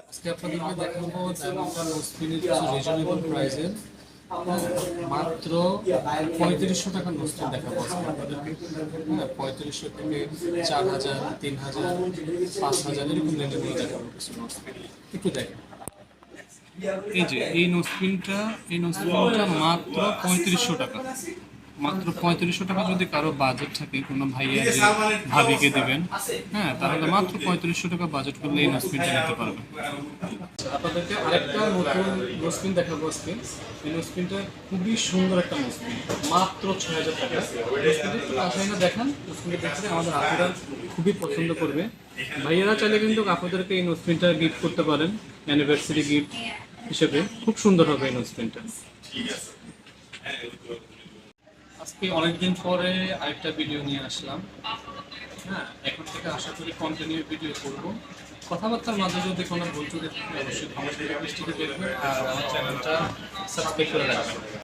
আজকে আপনাদেরকে দেখাবো ডায়মন্ডটা নোসপিনের কিছু রিজনেবল প্রাইসের মাত্র পঁয়ত্রিশশো টাকা নোসপিন দেখাবো আজকে আপনাদেরকে। হ্যাঁ পঁয়ত্রিশশো থেকে চার হাজার, তিন হাজার, পাঁচ হাজার এরকম রেঞ্জেগুলো দেখাবো কিছু একটু দেখেন। এই যে, এই নোসপিনটা এই নোসপিনটা মাত্র পঁয়ত্রিশশো টাকা। মাত্র পঁয়ত্রিশশো টাকা যদি কারও বাজেট থাকে, কোনো ভাইয়া ভাবিকে দিবেন হ্যাঁ তাহলে মাত্র পঁয়ত্রিশশো টাকা বাজেট করলে এই নোসপিনটা নিতে পারবেন আপনাদেরকে আরেকটা নতুন নোসপিন দেখাবো আজকে। এই নোসপিনটা খুবই সুন্দর একটা নোসপিন মাত্র ছয় হাজার টাকা। না দেখান। আমাদের আপনারা খুবই পছন্দ করবে। ভাইয়েরা চাইলে কিন্তু আপনাদেরকে এই নোসপিনটা গিফট করতে পারেন অ্যানিভার্সারি গিফট হিসেবে। খুব সুন্দর হবে এই নোসপিনটা আজকে অনেকদিন পরে আরেকটা ভিডিও নিয়ে আসলাম। হ্যাঁ এখন থেকে আশা করি কন্টিনিউ ভিডিও করব। কথাবার্তার মাঝে যদি কোনো ভুল ত্রুটি অবশ্যই ক্ষমা দেখবেন আর আমার চ্যানেলটা সাবস্ক্রাইব করে রাখবেন।